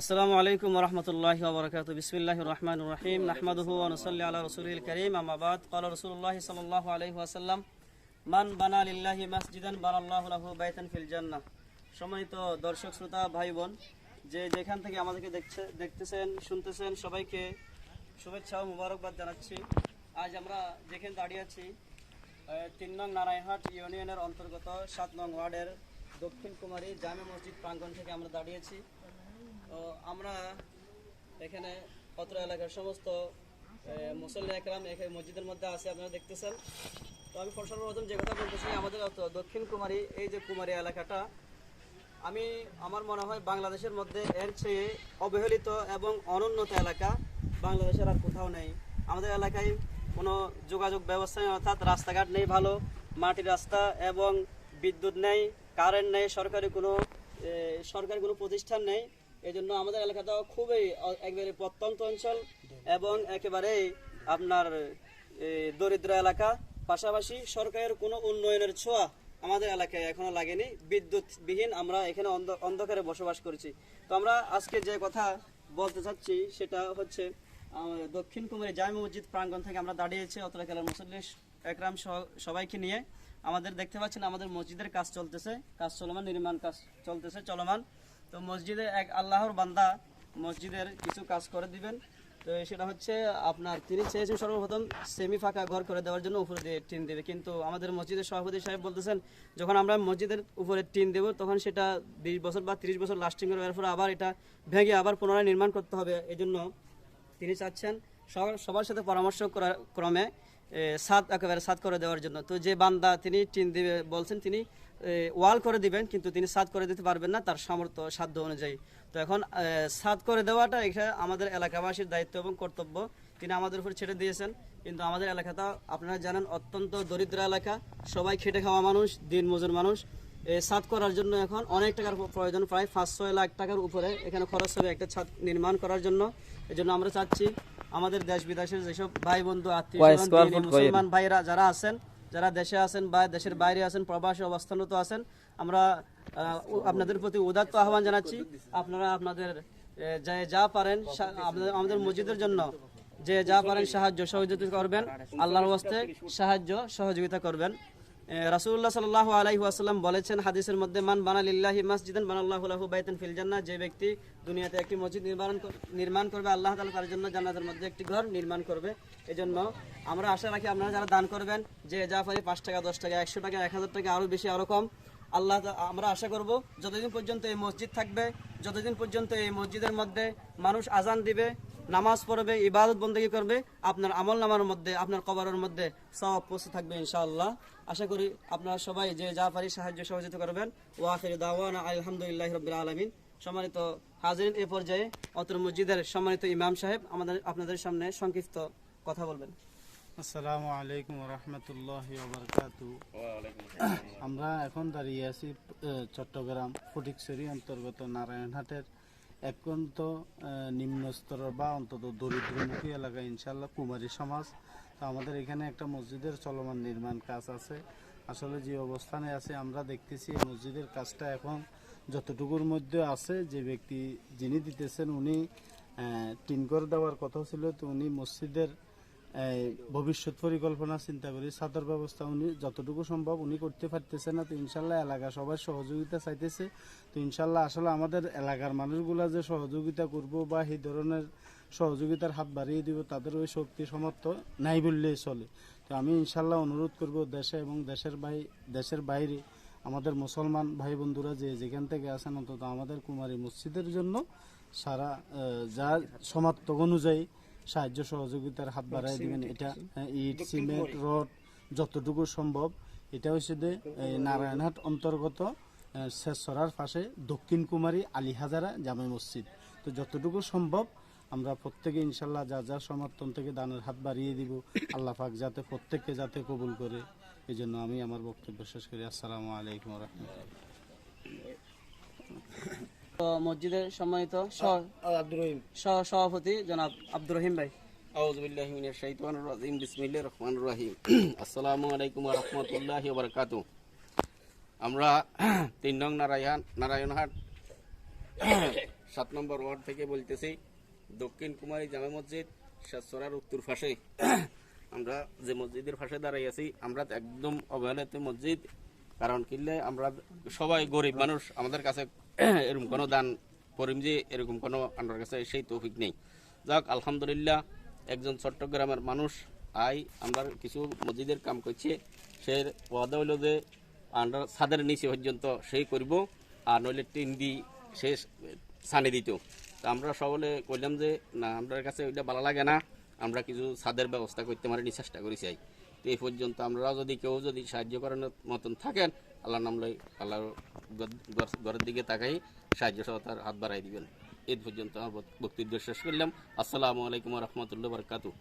আসসালামু আলাইকুম রহমতুল্লাহ বরকাত বিসমিল্লাহ রহমান রহিম। নাহমাদহু আনসল্লি আল্লাহ রসুল করিম। আমাবাদ কাল রসুল্লাহ সাল্লাহ আলহি আসাল্লাম মান বানা লিল্লাহি মাসজিদান বানাল্লাহ লাহু বাইতান ফিল জান্নাহ। সম্মানিত দর্শক, শ্রোতা ভাই বোন যে যেখান থেকে আমাদেরকে দেখছে, দেখতেছেন, শুনতেছেন, সবাইকে শুভেচ্ছা ও মুবারকবাদ জানাচ্ছি। আজ আমরা যেখানে দাঁড়িয়ে আছি তিন নং নারায়ণহাট ইউনিয়নের অন্তর্গত সাত নং ওয়ার্ডের দক্ষিণ কুমারী জামে মসজিদ প্রাঙ্গণ থেকে আমরা দাঁড়িয়েছি। তো আমরা এখানে অত্র এলাকার সমস্ত মুসল্লি একরাম এখানে মসজিদের মধ্যে আছে, আপনারা দেখতেছেন। তো আমি সর্বপ্রথম যে কথা বলতেছি আমাদের দক্ষিণ কুমারী, এই যে কুমারী এলাকাটা, আমি, আমার মনে হয় বাংলাদেশের মধ্যে এর চেয়ে অবহেলিত এবং অনুন্নত এলাকা বাংলাদেশের আর কোথাও নেই। আমাদের এলাকায় কোনো যোগাযোগ ব্যবস্থা নেই অর্থাৎ রাস্তাঘাট নেই ভালো, মাটির রাস্তা এবং বিদ্যুৎ নেই, কারেন্ট নেই, সরকারি কোনো সরকারি কোনো প্রতিষ্ঠান নেই। এই জন্য আমাদের এলাকাটা খুবই একবারে প্রত্যন্ত অঞ্চল এবং একেবারেই আপনার দরিদ্র এলাকা। পাশাপাশি সরকারের কোনো উন্নয়নের ছোঁয়া আমাদের এলাকায় এখনও লাগেনি। বিদ্যুৎবিহীন আমরা এখানে অন্ধ- অন্ধকারে বসবাস করছি। তো আমরা আজকে যে কথা বলতে চাচ্ছি সেটা হচ্ছে দক্ষিণ কুমারী জামে মসজিদ প্রাঙ্গণ থেকে আমরা দাঁড়িয়েছি অতলা মুসল্লি একরাম সবাইকে নিয়ে। আমাদের দেখতে পাচ্ছেন আমাদের মসজিদের কাজ চলতেছে, কাজ চলমান, নির্মাণ কাজ চলতেছে, চলমান। তো মসজিদে এক আল্লাহর বান্দা মসজিদের কিছু কাজ করে দিবেন। তো সেটা হচ্ছে আপনার তিনি চেয়েছেন সর্বপ্রথম সেমি ফাঁকা ঘর করে দেওয়ার জন্য উপরে দিয়ে টিন দেবে। কিন্তু আমাদের মসজিদের সভাপতি সাহেব বলতেছেন, যখন আমরা মসজিদের উপরে টিন দেব, তখন সেটা বিশ বছর বা তিরিশ বছর লাস্টিং করে এরপরে আবার এটা ভেঙে আবার পুনরায় নির্মাণ করতে হবে। এই জন্য তিনি চাচ্ছেন সবার সাথে পরামর্শ ক্রমে সাত একেবারে সাত করে দেওয়ার জন্য। তো যে বান্দা তিনি টিন দিবে বলছেন, তিনি ওয়াল করে দিবেন, কিন্তু তিনি সাত করে দিতে পারবেন না তার সামর্থ্য, সাধ্য অনুযায়ী। তো এখন সাত করে দেওয়াটা এটা আমাদের এলাকাবাসীর দায়িত্ব এবং কর্তব্য। তিনি আমাদের উপর ছেড়ে দিয়েছেন, কিন্তু আমাদের এলাকাটা, আপনারা জানেন, অত্যন্ত দরিদ্র এলাকা। সবাই খেটে খাওয়া মানুষ, দিন মজুর মানুষ। ছাদ করার জন্য এখন অনেক টাকার প্রয়োজন, প্রায় পাঁচ ছয় লাখ টাকার উপরে এখানে খরচ হবে একটা ছাদ নির্মাণ করার জন্য। এই জন্য আমরা চাচ্ছি আমাদের দেশ বিদেশের যেসব ভাই বন্ধু আত্মীয় মুসলমান ভাইরা যারা আছেন যারা দেশে আছেন বা দেশের বাইরে আছেন প্রবাসী অবস্থানরত আছেন আমরা আপনাদের প্রতি উদাত্ত আহ্বান জানাচ্ছি। আপনারা আপনাদের যে যা পারেন আমাদের মসজিদের জন্য যে যা পারেন সাহায্য সহযোগিতা করবেন। আল্লাহর ওয়াস্তে সাহায্য সহযোগিতা করবেন। রাসুল্লাহ সাল্লাহ আলাইহি আসাল্লাম বলেছেন, হাদিসের মধ্যে, মান বানালিল্লাহি মাসজিদান বানাল্লাহু লাহু বাইতান ফিল জান্নাহ যে ব্যক্তি দুনিয়াতে একটি মসজিদ নির্মাণ নির্মাণ করবে, আল্লাহ তাআলা তার জন্য জান্নাতের মধ্যে একটি ঘর নির্মাণ করবে। এজন্য আমরা আশা রাখি আপনারা যারা দান করবেন, যে যা পারি পাঁচ টাকা, দশ টাকা, একশো টাকা, এক হাজার টাকা আরও বেশি আরও কম, আল্লাহ আমরা আশা করব, যতদিন পর্যন্ত এই মসজিদ থাকবে, যতদিন পর্যন্ত এই মসজিদের মধ্যে মানুষ আজান দিবে নামাজ পড়বে, ইবাদত বন্দেগী করবে, আপনার আমল নামার মধ্যে, আপনার কবরের মধ্যে সব পৌঁছে থাকবে ইনশাআল্লাহ। আশা করি আপনারা সবাই যে যা পারি সাহায্য সহযোগিতা করবেন ওয়াখির দাওয়ানা আলহামদুলিল্লাহ রবিল আলমিন। সম্মানিত হাজিরিন, এ পর্যায়ে অত্র মসজিদের সম্মানিত ইমাম সাহেব আমাদের, আপনাদের সামনে সংক্ষিপ্ত কথা বলবেন। আসসালামু আলাইকুম রহমতুল্লাহ আমরা এখন দাঁড়িয়ে আছি চট্টগ্রাম ফটিকছড়ি অন্তর্গত নারায়ণহাটের একান্ত নিম্নস্তর বা অন্তত দরিদ্রমুখী এলাকা ইনশাল্লাহ কুমারী সমাজ। তো আমাদের এখানে একটা মসজিদের চলমান নির্মাণ কাজ আছে। আসলে যে অবস্থানে আছে, আমরা দেখতেছি এই মসজিদের কাজটা এখন যতটুকুর মধ্যে আছে, যে ব্যক্তি যিনি দিতেছেন উনি টিনকর টিন করে দেওয়ার কথা ছিল, তো উনি মসজিদের ভবিষ্যৎ পরিকল্পনা চিন্তা করি ছাত্র ব্যবস্থা উনি যতটুকু সম্ভব উনি করতে পারতেছে না, তো ইনশাল্লাহ এলাকা সবার সহযোগিতা চাইতেছে। তো ইনশাল্লাহ আসলে আমাদের এলাকার মানুষগুলা যে সহযোগিতা করব বা এই ধরনের সহযোগিতার হাত বাড়িয়ে দিব, তাদের ওই শক্তি সমর্থ নাই বললেই চলে। তো আমি ইনশাল্লাহ অনুরোধ করব দেশে এবং দেশের বাই, দেশের বাইরে আমাদের মুসলমান ভাই বন্ধুরা যে যেখান থেকে আসেন অন্তত আমাদের কুমারী মসজিদের জন্য সারা যা সমার্থক অনুযায়ী সাহায্য সহযোগিতার হাত বাড়াই দিবেন। এটা হ্যাঁ, ইট সিমেন্ট রড যতটুকু সম্ভব। এটা হচ্ছে যে এই নারায়ণহাট অন্তর্গত শেষরার পাশে দক্ষিণ কুমারী আলী হাজারা জামে মসজিদ। তো যতটুকু সম্ভব আমরা প্রত্যেকে ইনশাল্লাহ যা যা সমর্থন থেকে দানের হাত বাড়িয়ে দিব আল্লাহ পাক যাতে প্রত্যেককে যাতে কবুল করে। এই জন্য আমি আমার বক্তব্য শেষ করি। আসসালামু আলাইকুম রহমতুল্লাহ। মসজিদের সম্মানিত সহ- সহ- সভাপতি জনাব আব্দুর রহিম ভাই। আউযু বিল্লাহি মিনাশ শাইতানির রাজিম। বিসমিল্লাহির রহমানির রহিম। আসসালামু আলাইকুম ওয়া রাহমাতুল্লাহি আমরা তিন নং নারায়ণ নারায়ণহাট সাত নম্বর ওয়ার্ড থেকে বলতেছি দক্ষিণ কুমারী জামে মসজিদ শেষরার উত্তর পাশে। আমরা যে মসজিদের পাশে দাঁড়াই আছি আমরা একদম অবহেলিত মসজিদ কারণ কিনলে আমরা সবাই গরিব মানুষ আমাদের কাছে এরকম কোনো দান করিম যে এরকম কোনো আমার কাছে সেই তৌফিক নেই। যাক, আলহামদুলিল্লাহ, একজন চট্টগ্রামের মানুষ আই, আমরা কিছু মসজিদের কাম করছে, সে ওয়াদা হইল যে আমরা ছাদের নিচে পর্যন্ত সেই করব, আর নইলে টিন দি সে ছানি দিত। তা আমরা সকলে কইলাম যে, না আমাদের কাছে ওইটা ভালো লাগে না, আমরা কিছু ছাদের ব্যবস্থা করতে পারিনি চেষ্টা করি চাই তো এই পর্যন্ত আমরা যদি কেউ যদি সাহায্য করানোর মতন থাকেন আল্লাহ নাম লই আল্লাহর ঘর- ঘর- ঘরের দিকে তাকাই, সাহায্য সহতার হাত বাড়াই দিবেন। এই পর্যন্ত আমার বক্তব্য শেষ করলাম। আসসালামু আলাইকুম রহমতুল্লাহ বরকাতু